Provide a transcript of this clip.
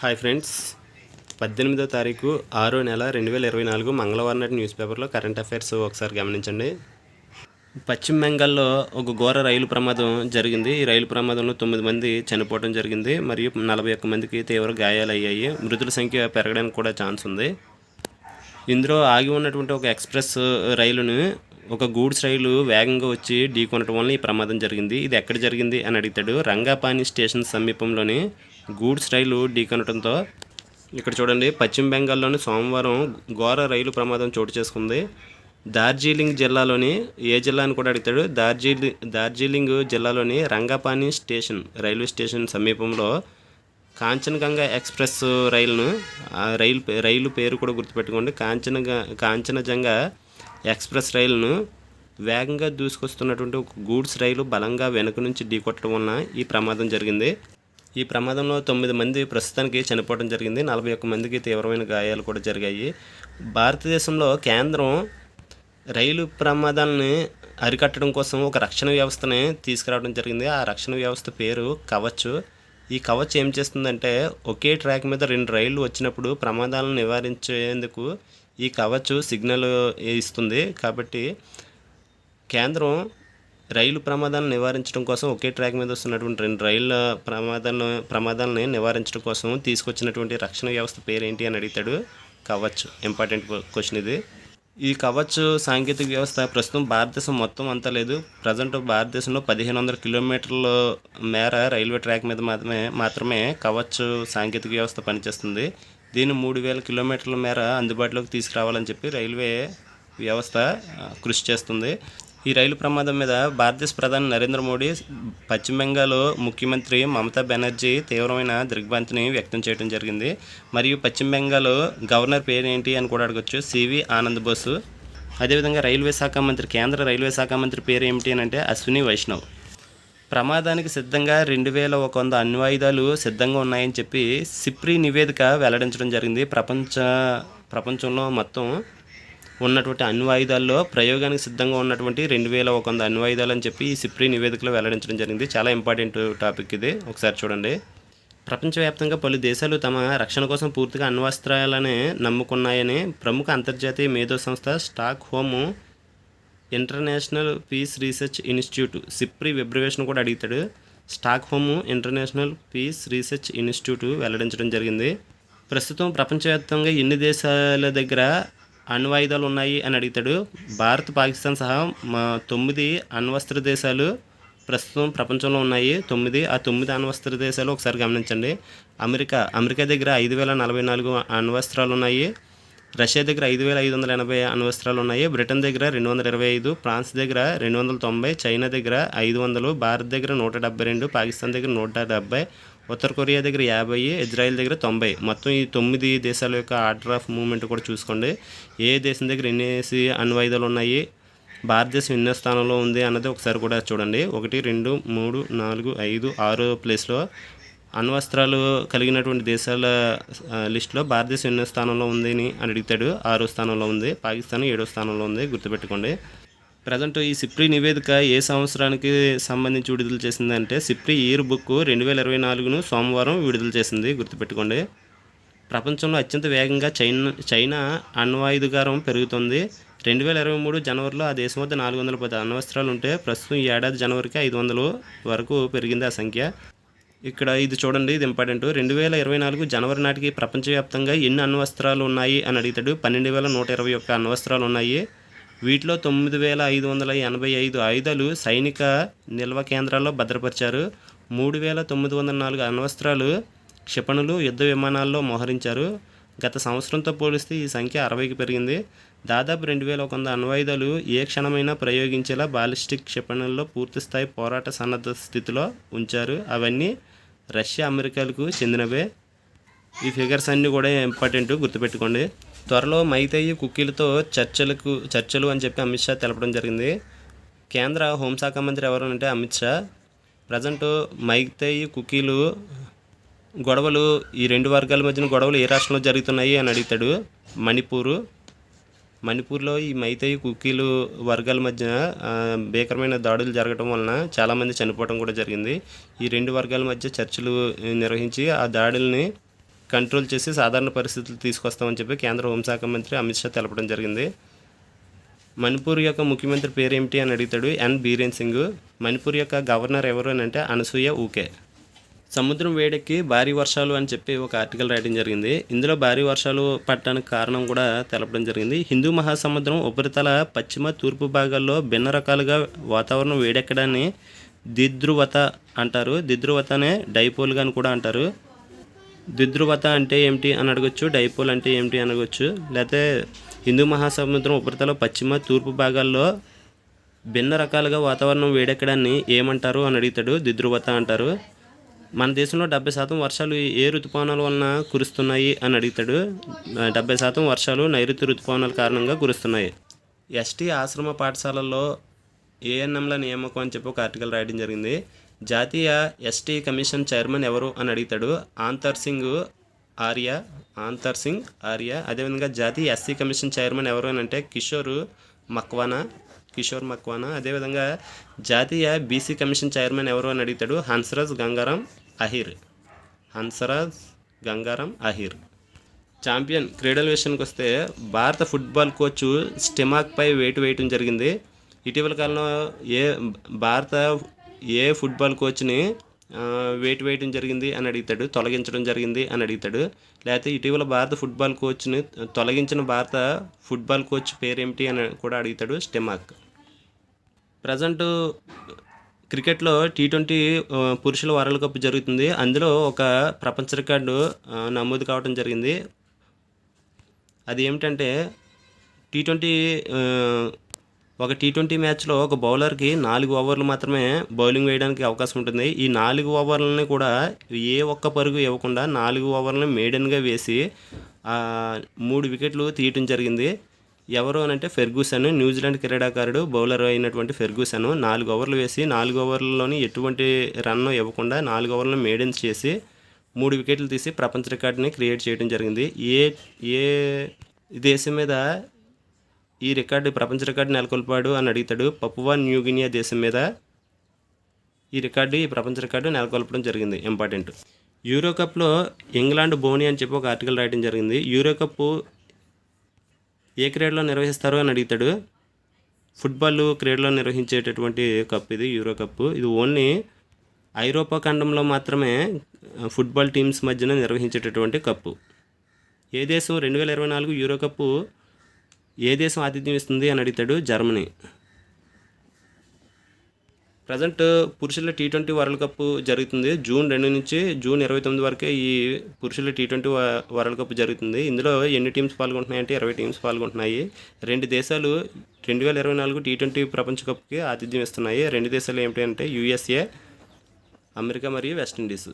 Hi friends. పద్దెనిమిదో తారీఖు ఆరో నెల రెండు వేల ఇరవై నాలుగు మంగళవారం నాటి న్యూస్ పేపర్లో కరెంట్ అఫైర్స్ ఒకసారి గమనించండి. పశ్చిమ బెంగాల్లో ఒక ఘోర రైలు ప్రమాదం జరిగింది. ఈ రైలు ప్రమాదంలో తొమ్మిది మంది చనిపోవడం జరిగింది. మరియు నలభై ఒక్క మందికి తీవ్ర గాయాలయ్యాయి. మృతుల సంఖ్య పెరగడానికి కూడా ఛాన్స్ ఉంది. ఇందులో ఆగి ఉన్నటువంటి ఒక ఎక్స్ప్రెస్ రైలును ఒక గూడ్స్ రైలు వేగంగా వచ్చి ఢీకొనటం వల్ల ఈ ప్రమాదం జరిగింది. ఇది ఎక్కడ జరిగింది అని అడుగుతాడు రంగాపాని స్టేషన్ సమీపంలోని గూడ్స్ రైలు ఢీకొనడంతో ఇక్కడ చూడండి పశ్చిమ బెంగాల్లోని సోమవారం ఘోర రైలు ప్రమాదం చోటు చేసుకుంది. దార్జిలింగ్ జిల్లాలోని ఏ జిల్లా అని కూడా అడుగుతాడు దార్జిలింగ్ దార్జిలింగ్ జిల్లాలోని రంగపాని స్టేషన్ రైల్వే స్టేషన్ సమీపంలో కాంచనగంగా ఎక్స్ప్రెస్ రైలును ఆ రైలు రైలు పేరు కూడా గుర్తుపెట్టుకోండి. కాంచనగా కాంచనజంగా ఎక్స్ప్రెస్ రైలును వేగంగా దూసుకొస్తున్నటువంటి ఒక గూడ్స్ రైలు బలంగా వెనుక నుంచి ఢీకొట్టడం వలన ఈ ప్రమాదం జరిగింది. ఈ ప్రమాదంలో తొమ్మిది మంది ప్రస్తుతానికి చనిపోవడం జరిగింది. నలభై ఒక్క మందికి తీవ్రమైన గాయాలు కూడా జరిగాయి. భారతదేశంలో కేంద్రం రైలు ప్రమాదాలని అరికట్టడం కోసం ఒక రక్షణ వ్యవస్థని తీసుకురావడం జరిగింది. ఆ రక్షణ వ్యవస్థ పేరు కవచ్. ఈ కవచ్ ఏం చేస్తుందంటే ఒకే ట్రాక్ మీద రెండు రైళ్ళు వచ్చినప్పుడు ప్రమాదాలను నివారించేందుకు ఈ కవచ్ సిగ్నల్ ఇస్తుంది. కాబట్టి కేంద్రం రైలు ప్రమాదాలను నివారించడం కోసం ఒకే ట్రాక్ మీద వస్తున్నటువంటి రెండు రైళ్ళ ప్రమాదాలను ప్రమాదాలని నివారించడం కోసం తీసుకొచ్చినటువంటి రక్షణ వ్యవస్థ పేరేంటి అని అడుగుతాడు కవచ్. ఇంపార్టెంట్ క్వశ్చన్ ఇది. ఈ కవచ్ సాంకేతిక వ్యవస్థ ప్రస్తుతం భారతదేశం మొత్తం అంతా లేదు. ప్రజెంట్ భారతదేశంలో పదిహేను వందల కిలోమీటర్ల మేర రైల్వే ట్రాక్ మీద మాత్రమే మాత్రమే కవచ్ సాంకేతిక వ్యవస్థ పనిచేస్తుంది. దీన్ని మూడు వేల కిలోమీటర్ల మేర అందుబాటులోకి తీసుకురావాలని చెప్పి రైల్వే వ్యవస్థ కృషి చేస్తుంది. ఈ రైలు ప్రమాదం మీద భారతదేశ ప్రధాని నరేంద్ర మోడీ పశ్చిమ బెంగాల్ ముఖ్యమంత్రి మమతా బెనర్జీ తీవ్రమైన దిగ్భ్రాంతిని వ్యక్తం చేయడం జరిగింది. మరియు పశ్చిమ బెంగాల్ గవర్నర్ పేరు ఏంటి అని కూడా అడగచ్చు. సివి ఆనంద్ బోసు. అదేవిధంగా రైల్వే శాఖ మంత్రి కేంద్ర రైల్వే శాఖ మంత్రి పేరు ఏమిటి అని అంటే అశ్విని వైష్ణవ్. ప్రమాదానికి సిద్ధంగా రెండు వేల ఒక వంద అణ్వాయుధాలు సిద్ధంగా ఉన్నాయని చెప్పి సిప్రి నివేదిక వెల్లడించడం జరిగింది. ప్రపంచ ప్రపంచంలో మొత్తం ఉన్నటువంటి అణ్వాయుధాల్లో ప్రయోగానికి సిద్ధంగా ఉన్నటువంటి రెండు వేల ఒక వంద అణ్వాయుధాలు అని చెప్పి ఈ సిప్రీ నివేదికలో వెల్లడించడం జరిగింది. చాలా ఇంపార్టెంట్ టాపిక్ ఇది. ఒకసారి చూడండి. ప్రపంచవ్యాప్తంగా పలు దేశాలు తమ రక్షణ కోసం పూర్తిగా అణ్వస్త్రాలనే నమ్ముకున్నాయని ప్రముఖ అంతర్జాతీయ మేధో సంస్థ Stockholm International Peace Research Institute SIPRI విబ్రవేషన్ కూడా అడుగుతాడు. Stockholm International Peace Research Institute వెల్లడించడం జరిగింది. ప్రస్తుతం ప్రపంచవ్యాప్తంగా ఎన్ని దేశాల దగ్గర అణ్వాయుధాలు ఉన్నాయి అని అడుగుతాడు. భారత్ పాకిస్తాన్ సహా మా తొమ్మిది అణ్వస్త్ర దేశాలు ప్రస్తుతం ప్రపంచంలో ఉన్నాయి. తొమ్మిది ఆ తొమ్మిది అణ్వస్త్ర దేశాలు ఒకసారి గమనించండి. అమెరికా అమెరికా దగ్గర ఐదు వేల నలభై నాలుగు అణ్వస్త్రాలు ఉన్నాయి రష్యా దగ్గర ఐదు వేల ఐదు వందల ఎనభై అణ్వస్త్రాలు ఉన్నాయి బ్రిటన్ దగ్గర రెండు వందల ఇరవై ఐదు ఫ్రాన్స్ దగ్గర రెండు వందల తొంభై చైనా దగ్గర ఐదు వందలు భారత్ దగ్గర నూట డెబ్బై రెండు పాకిస్తాన్ దగ్గర నూట డెబ్బై ఉత్తర కొరియా దగ్గర యాభై ఇజ్రాయెల్ దగ్గర తొంభై. మొత్తం ఈ తొమ్మిది దేశాల యొక్క ఆర్డర్ ఆఫ్ మూమెంట్ కూడా చూసుకోండి. ఏ దేశం దగ్గర ఎన్నేసి అణ్వాయుధాలు ఉన్నాయి భారతదేశం ఎన్నో స్థానంలో ఉంది అన్నది ఒకసారి కూడా చూడండి. ఒకటి రెండు మూడు నాలుగు ఐదు ఆరు ప్లేస్లో అణ్వస్త్రాలు కలిగినటువంటి దేశాల లిస్టులో భారతదేశం ఎన్నో స్థానంలో ఉంది అని అడుగుతాడు. ఆరో స్థానంలో ఉంది పాకిస్తాన్ ఏడో స్థానంలో ఉంది గుర్తుపెట్టుకోండి. ప్రజెంట్ ఈ సిప్రి నివేదిక ఏ సంవత్సరానికి సంబంధించి విడుదల చేసిందంటే సిప్రి ఇయర్ బుక్ రెండు వేల ఇరవై నాలుగును సోమవారం విడుదల చేసింది గుర్తుపెట్టుకోండి. ప్రపంచంలో అత్యంత వేగంగా చైనా చైనా అణ్వాయుధగారం పెరుగుతుంది. రెండు వేల ఇరవై మూడు జనవరిలో ఆ దేశం వద్ద నాలుగు వందల పది అణ్వస్త్రాలు ఉంటే ప్రస్తుతం ఈ ఏడాది జనవరికి ఐదు వందలు వరకు పెరిగింది ఆ సంఖ్య. ఇక్కడ ఇది చూడండి ఇది ఇంపార్టెంట్. రెండు వేల ఇరవై నాలుగు జనవరి నాటికి ప్రపంచవ్యాప్తంగా ఎన్ని అణ్వస్త్రాలు ఉన్నాయి అని అడుగుతాడు. పన్నెండు వేల నూట ఇరవై ఒక్క అణ్వస్త్రాలు ఉన్నాయి. వీటిలో తొమ్మిది వేల ఐదు వందల ఎనభై ఐదు ఆయుధాలు సైనిక నిల్వ కేంద్రాల్లో భద్రపరిచారు. మూడు వేల తొమ్మిది వందల నాలుగు అణ్వస్త్రాలు క్షిపణులు యుద్ధ విమానాల్లో మోహరించారు. గత సంవత్సరంతో పోలిస్తే ఈ సంఖ్య అరవైకి పెరిగింది. దాదాపు రెండు వేల ఒక వంద అణ్వాయుధాలు ఏ క్షణమైనా ప్రయోగించేలా బాలిస్టిక్ క్షిపణుల్లో పూర్తిస్థాయి పోరాట సన్నద్ధ స్థితిలో ఉంచారు. అవన్నీ రష్యా అమెరికాలకు చెందినవే. ఈ ఫిగర్స్ అన్నీ కూడా ఇంపార్టెంట్ గుర్తుపెట్టుకోండి. త్వరలో మైతేయి కుక్కీలతో చర్చలకు చర్చలు అని చెప్పి అమిత్ షా తెలపడం జరిగింది. కేంద్ర హోంశాఖ మంత్రి ఎవరు అంటే అమిత్ షా. ప్రజెంట్ మైతేయి కుకీలు గొడవలు ఈ రెండు వర్గాల మధ్యన గొడవలు ఏ రాష్ట్రంలో జరుగుతున్నాయి అని అడుగుతాడు మణిపూరు. మణిపూర్లో ఈ మైతేయి కుకీలు వర్గాల మధ్య భీకరమైన దాడులు జరగడం వలన చాలామంది చనిపోవడం కూడా జరిగింది. ఈ రెండు వర్గాల మధ్య చర్చలు నిర్వహించి ఆ దాడుల్ని కంట్రోల్ చేసి సాధారణ పరిస్థితులు తీసుకొస్తామని చెప్పి కేంద్ర హోంశాఖ మంత్రి అమిత్ షా తెలపడం జరిగింది. మణిపూర్ యొక్క ముఖ్యమంత్రి పేరు ఏమిటి అని అడుగుతాడు ఎన్ బీరేన్ సింగ్. మణిపూర్ యొక్క గవర్నర్ ఎవరు అని అంటే అనసూయ ఊకే. సముద్రం వేడెక్కి భారీ వర్షాలు అని చెప్పి ఒక ఆర్టికల్ రాయడం జరిగింది. ఇందులో భారీ వర్షాలు పట్టడానికి కారణం కూడా తెలపడం జరిగింది. హిందూ మహాసముద్రం ఉపరితల పశ్చిమ తూర్పు భాగాల్లో భిన్న రకాలుగా వాతావరణం వేడెక్కడాన్ని దిద్రువత అంటారు. దిద్రువతనే డైపోల్గా అని కూడా అంటారు. ద్విధ్రువత అంటే ఏమిటి అని అడగొచ్చు డైపోల్ అంటే ఏమిటి అని లేకపోతే హిందూ మహాసముద్రం ఉపరితల పశ్చిమ తూర్పు భాగాల్లో భిన్న రకాలుగా వాతావరణం వేడెక్కడాన్ని ఏమంటారు అని అడుగుతాడు ద్విధ్రువత అంటారు. మన దేశంలో డెబ్బై శాతం వర్షాలు ఏ ఋతుపవనాల వలన కురుస్తున్నాయి అని అడుగుతాడు. డెబ్బై శాతం వర్షాలు నైరుతి ఋతుపవనాల కారణంగా కురుస్తున్నాయి. ఎస్టీ ఆశ్రమ పాఠశాలల్లో ఏఎన్ఎంల నియామకం అని చెప్పి ఒక ఆర్టికల్ రాయడం జరిగింది. జాతీయ ఎస్టీ కమిషన్ చైర్మన్ ఎవరు అని అడుగుతాడు. ఆంతర్ సింగ్ ఆర్య ఆంతర్ సింగ్ ఆర్య. అదేవిధంగా జాతీయ ఎస్సీ కమిషన్ చైర్మన్ ఎవరు అని అంటే కిషోర్ మక్వానా కిషోర్ మక్వానా. అదేవిధంగా జాతీయ బీసీ కమిషన్ చైర్మన్ ఎవరు అని అడుగుతాడు. హన్సరాజ్ గంగారాం అహిర్. హన్సరాజ్ గంగారాం అహిర్. ఛాంపియన్ క్రీడల విషయానికి వస్తే భారత ఫుట్బాల్ కోచ్ స్టెమాక్పై వేటు వేయటం జరిగింది. ఇటీవల కాలంలో ఏ భారత ఏ ఫుట్బాల్ కోచ్ని వెయిట్ వేటు వేయటం జరిగింది అని అడుగుతాడు తొలగించడం జరిగింది అని అడుగుతాడు. లేకపోతే ఇటీవల భారత ఫుట్బాల్ కోచ్ని తొలగించిన భారత ఫుట్బాల్ కోచ్ పేరేమిటి అని కూడా అడుగుతాడు స్టెమాక్. ప్రజెంట్ క్రికెట్లో టీ ట్వంటీ పురుషుల వరల్డ్ కప్ జరుగుతుంది. అందులో ఒక ప్రపంచ రికార్డు నమోదు కావడం జరిగింది. అది ఏమిటంటే టీ ట్వంటీ ఒక టీ ట్వంటీ మ్యాచ్లో ఒక బౌలర్కి నాలుగు ఓవర్లు మాత్రమే బౌలింగ్ వేయడానికి అవకాశం ఉంటుంది. ఈ నాలుగు ఓవర్లని కూడా ఏ ఒక్క పరుగు ఇవ్వకుండా నాలుగు ఓవర్లని మేడన్గా వేసి మూడు వికెట్లు తీయటం జరిగింది. ఎవరు అని అంటే ఫెర్గూసన్ న్యూజిలాండ్ క్రీడాకారుడు బౌలర్ అయినటువంటి ఫెర్గూసన్ నాలుగు ఓవర్లు వేసి నాలుగు ఓవర్లలోని ఎటువంటి రన్ ఇవ్వకుండా నాలుగు ఓవర్లను మేడన్స్ చేసి మూడు వికెట్లు తీసి ప్రపంచ రికార్డుని క్రియేట్ చేయడం జరిగింది. ఏ ఏ దేశం మీద ఈ రికార్డు ప్రపంచ రికార్డు నెలకొల్పాడు అని అడుగుతాడు పపువా న్యూగినియా దేశం మీద ఈ రికార్డు ఈ ప్రపంచ రికార్డు నెలకొల్పడం జరిగింది. ఇంపార్టెంట్. యూరో కప్లో ఇంగ్లాండ్ బోని అని చెప్పి ఒక ఆర్టికల్ రాయడం జరిగింది. యూరో కప్పు ఏ క్రీడలో నిర్వహిస్తారు అని అడుగుతాడు. ఫుట్బాల్ క్రీడలో నిర్వహించేటటువంటి కప్ ఇది యూరో కప్ ఇది ఓన్లీ ఐరోపా ఖండంలో మాత్రమే ఫుట్బాల్ టీమ్స్ మధ్యన నిర్వహించేటటువంటి కప్పు. ఏ దేశం? రెండు వేల ఇరవై నాలుగు యూరో కప్పు ఏ దేశం ఆతిథ్యం ఇస్తుంది అని అడుగుతాడు జర్మనీ. ప్రజెంట్ పురుషుల టీ ట్వంటీ వరల్డ్ కప్ జరుగుతుంది. జూన్ రెండు నుంచి జూన్ ఇరవై తొమ్మిది వరకే ఈ పురుషుల టీ ట్వంటీ వరల్డ్ కప్ జరుగుతుంది. ఇందులో ఎన్ని టీమ్స్ పాల్గొంటున్నాయి అంటే ఇరవై టీమ్స్ పాల్గొంటున్నాయి. రెండు దేశాలు రెండు వేల ఇరవై నాలుగు టీ ట్వంటీ ప్రపంచ కప్కి ఆతిథ్యం ఇస్తున్నాయి. రెండు దేశాలు ఏమిటి అంటే యూఎస్ఏ అమెరికా మరియు వెస్టిండీస్